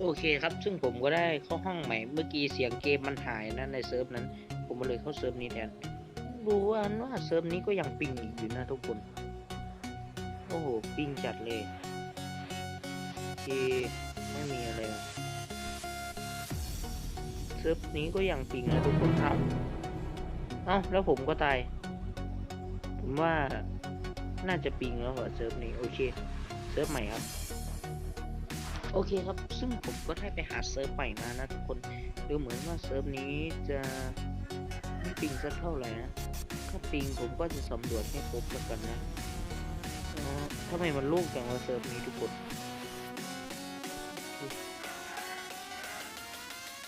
โอเคครับ ซึ่งผมก็ได้เข้าห้องใหม่ เมื่อกี้เสียงเกมมันหายนะในเซิร์ฟนั้น ผมก็เลยเข้าเซิร์ฟนี้แทน ดูว่าว่าเซิร์ฟนี้ก็ยังปิงอีกอยู่นะทุกคน โอ้โห ปิงจัดเลยเคไม่มีอะไรเซิร์ฟนี้ก็ยังปิงนะทุกคนครับเอ้าแล้วผมก็ตาย ผมว่าน่าจะปิงแล้วเหรอเซิร์ฟนี้ โอเค เซิร์ฟใหม่ครับ โอเคครับ ซึ่งผมก็ได้ไปหาเซิร์ฟใหม่มานะทุกคน ดูเหมือนว่าเซิร์ฟนี้จะไม่ปิงสักเท่าไหร่นะ ถ้าปิงผมก็จะสำรวจให้ครบแล้วกันนะทำไมมันโล่งจังวะเซิร์ฟนี้ทุกคน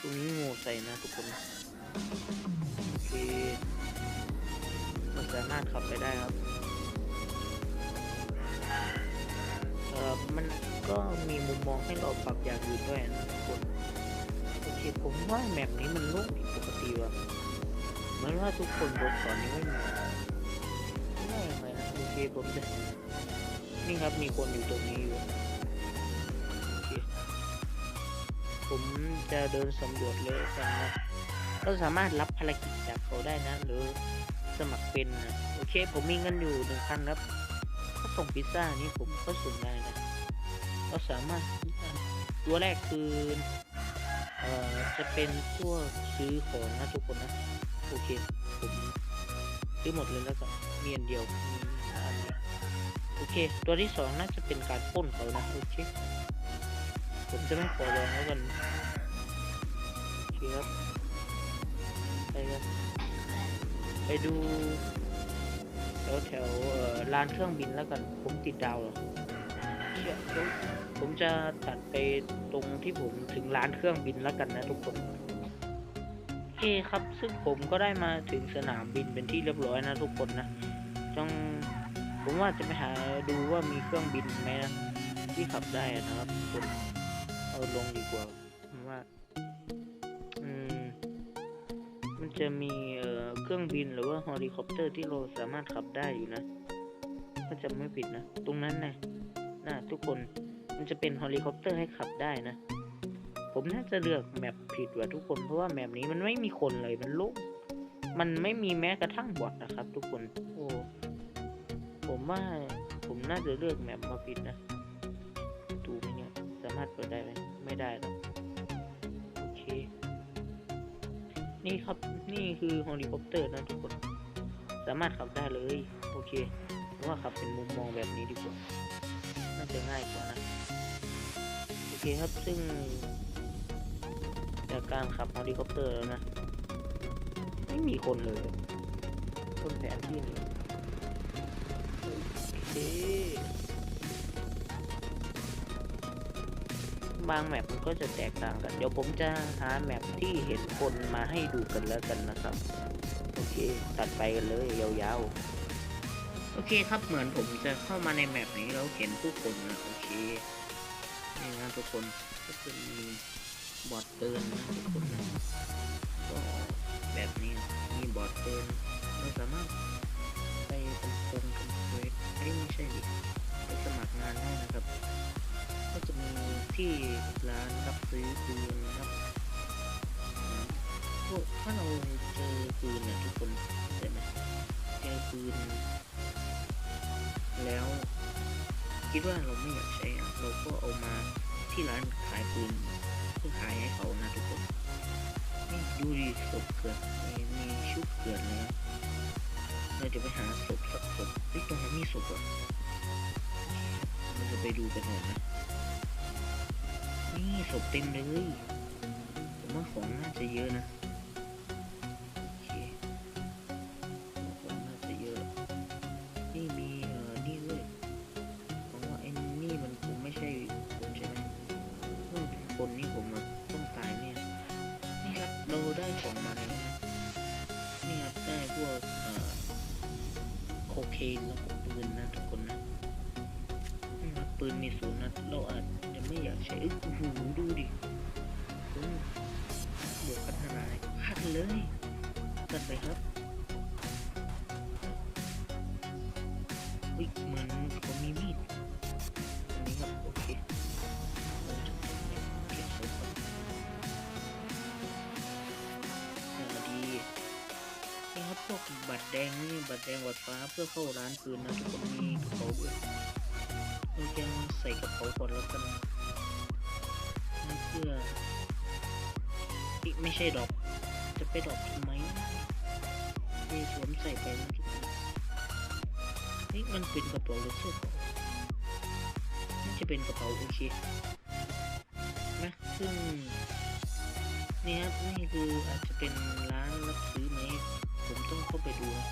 ตรงนี้โง่ใส่นะทุกคน โอเค มันสามารถขับไปได้ครับ เอ่อ มัน ก็มีมุมมองให้เราปรับอย่างอื่นด้วยนะทุกคนโอเคผมว่าแมปนี้มันโล่งผิดปกติว่ะเหมือนว่าทุกคนบนตอนนี้ไม่มีไม่ยังไงนะโอเคผมจะนี่ครับมีคนอยู่ตรงนี้อยู่โอเคผมจะเดินสำรวจเลยกันนะเราสามารถรับภารกิจจากเขาได้นะ หรือสมัครเป็นนะโอเค ผมมีเงินอยู่หนึ่งพันครับ ถ้าส่งพิซซ่านี่ผมก็ส่งได้นะ เราสามารถตัวแรกคือเอ่อจะเป็นพวกซื้อของนะทุกคนนะโอเคผมซื้อหมดเลยแล้วกันมีอันเดียวมีอันนี้โอเค ตัวที่สองน่าจะเป็นการป้นเขานะโอเคผมจะไม่ขอลองแล้วกันโอเคครับไปกันไปดูแถวแถวลานเครื่องบินแล้วกันผมติดดาวเหรอเชี่ย ผมจะตัดไปตรงที่ผมถึงร้านเครื่องบินแล้วกันนะทุกคนโอเคครับซึ่งผมก็ได้มาถึงสนามบินเป็นที่เรียบร้อยนะทุกคนนะต้องผมว่าจะไปหาดูว่ามีเครื่องบินไหมนะที่ขับได้นะครับทุกคนเอาลงดีกว่าผมว่าอืมมันจะมีเอ่อเครื่องบินหรือว่าเฮลิคอปเตอร์ที่เราสามารถขับได้อยู่นะถ้าจำไม่ผิดนะ ตรงนั้นนะน่ะทุกคน มันจะเป็นเฮลิคอปเตอร์ให้ขับได้นะ ผมน่าจะเลือกแมปผิดว่ะทุกคน เพราะว่าแมปนี้มันไม่มีคนเลย มันโล่งมันไม่มีแม้กระทั่งบอทนะครับ ทุกคน โอ้ ผมว่าผมน่าจะเลือกแมปมาผิดนะดูไหมเนี่ย สามารถเปิดได้ไหมไม่ได้หรอกโอเค นี่ครับ นี่คือเฮลิคอปเตอร์นะทุกคน สามารถขับได้เลย โอเคว่าขับเป็นมุมมองแบบนี้ดีกว่า น่าจะง่ายกว่านะ เคครับซึ่ง จากการขับเฮลิคอปเตอร์แล้วนะ ไม่มีคนเลยคนแผนที่นี่โอเคบางแมปมันก็จะแตกต่างกัน เดี๋ยวผมจะหาแมปที่เห็นคนมาให้ดูกันแล้วกันนะครับ โอเค ตัดไปกันเลยยาวๆ โอเคครับเหมือนผมจะเข้ามาในแมปนี้แล้วเห็นผู้คนนะ โอเค นี่นะทุกคนก็จะมีบอทเตือนนะทุกคนนะก็แบบนี้มีบอทเตือนเราสามารถไปทำโครงทำเวสเอ้ไม่ใช่ดิไปสมัครงานได้นะครับ ก็จะมีที่ร้านรับซื้อปืนครับพวกถ้าเราเจอปืนเนี่ยทุกคนเข้าใจไหมเจอปืนแล้ว คิดว่าเราไม่อยากใช้เราก็เอามาที่ร้านขายปืนเพื่อขายให้เขานะทุกคนนี่ดูดิศพเกิดมีมีชุบเกิดเลยนะเราจะไปหาศพสักศพเฮ้ยตรงนั้นมีศพเหรอเราจะไปดูกันหน่อยนะนี่ศพเต็มเลยผมว่าของน่าจะเยอะนะ โคเคนแล้วก็ปืนนะทุกคนนะปืนมีศูนย์นะเราอาจจะไม่อยากใช้อ้ยโอ้โหดูดิบวกพัฒนาพัดเลยกันไปครับอุ้ยเหมือน แดงนี่บัตรแดงบัตรฟ้าเพื่อเข้าร้านปืนนะทุกคนมีกระเป๋าด้วยเราจะใส่กระเป๋าก่อนแล้วกันนั่นเพื่อไม่ใช่ดอก จะไปดอกทำไมนี่สวมใส่ไปนะทุกคนนี่มันเป็นกระเป๋าหรือเสื้อเปล่าน่าจะเป็นกระเป๋าโอเคนะซึ่งนี่ครับนี่คืออาจจะเป็นร้านรับซื้อไหม ผมต้องเข้าไปดูนะ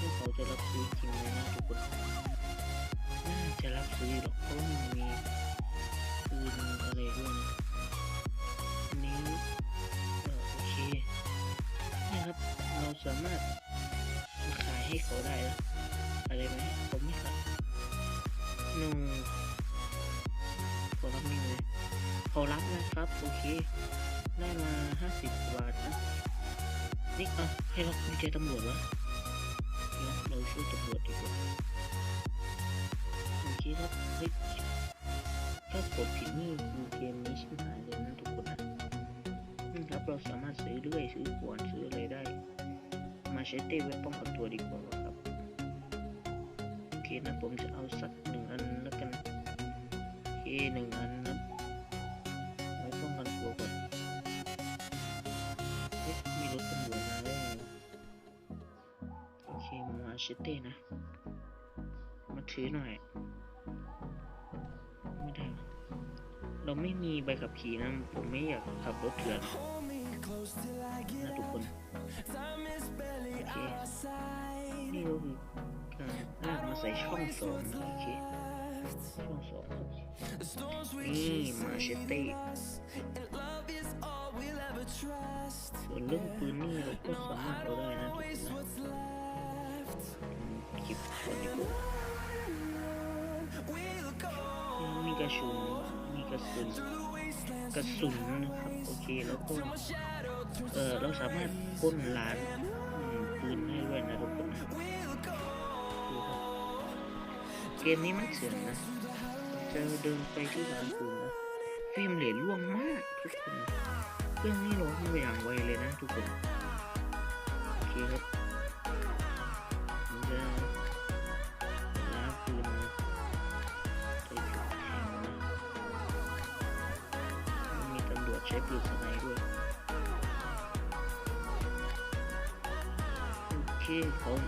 ว่าเขาจะรับซื้อจริงไหมนะทุกคนน่าจะรับซื้อหรอกเพราะมันมีปืนอะไรด้วยนะอันนี้โอเคนี่ครับเราสามารถขายให้เขาได้แล้วอะไรไหมผมไม่ขาย no เขารับนี่เลยเขารับนะครับ โอเค ได้มาห้าสิบบาทนะ นี่อะให้เราคุยใจตำรวจวะเดี๋ยวเราช่วยตำรวจดีกว่าโอเคครับเฮ้ยถ้ากดผิดนี่คือเกมนี้ชิบหายเลยนะทุกคนนะอืมครับเราสามารถซื้อเรื่อยซื้อขวานซื้ออะไรได้ มาใช้เต้ไว้ป้องกันตัวดีกว่าครับโอเคนะผมจะเอาสักหนึ่งอันแล้วกันโอเคหนึ่งอัน ชเต้นะ มาถือหน่อย ไม่ได้ เราไม่มีใบขับขี่นะ ผมไม่อยากขับรถเถื่อนนะทุกคนโอเคนี่ก็คือการลากมาใส่ช่องสองโอเคช่องสองนี่มาเชเต้ส่วนเรื่องปืนนี่เราก็สามารถเอาได้นะทุกคน นะเก็บก่อนดีกว่ามีกระสุนมีกระสุนกระสุนนะครับโอเคแล้วก็เออเราสามารถป้นร้านปืนได้ด้วยนะทุกคนเกมนี้มันเถื่อนนะจะเดินไปที่ร้านปืนนะเฟรมเรทร่วงมากทุกคนเครื่องนี้ร้อนไปอย่างไวเลยนะทุกคนโอเคครับ คผม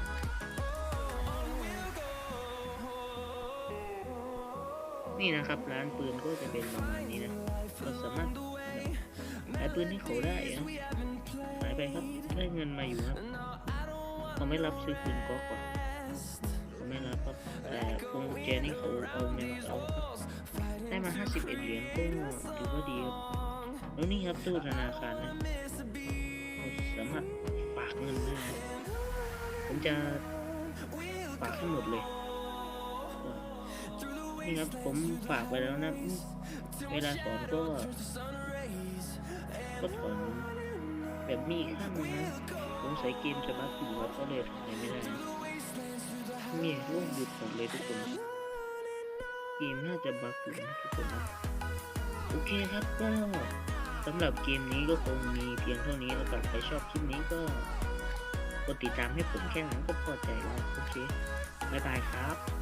นี่นะครับร้านปืนก็จะเป็นประมาณนี้นะเราสามารถขายปืนให้เขาได้นะขายไปครับได้เงินมาอยู่ครับเขาไม่รับซื้อปืนก๊อกก่อนเขาไม่รับครับแต่พวงกุญแจนี่เขาเอาไม่รับเอาได้มา 51เหรียญก็ถือว่าดีครับแล้วนี่ครับตู้ธนาคารนะเราสามารถฝากเงินได้ ผมจะฝากให้งหมดเลยนี่ครับผมฝากไปแล้วนะ เวลาถอนก็ก็ถอนแบบมีข้างนะผมใส่เกมจะบักอยู่ครับก็เลยถอนไม่ได้นะเนี่ยร่วงหยุดหมดเลยทุกคนเกมน่าจะบักอยู่นะทุกคนนะโอเคครับก็สำหรับเกมนี้ก็คงมีเพียงเท่านี้แล้วกันใครชอบคลิปนี้ก็ ดติดตามให้ผมแค่นั้นก็พอใจแล้วโอเค บ๊ายบายครับ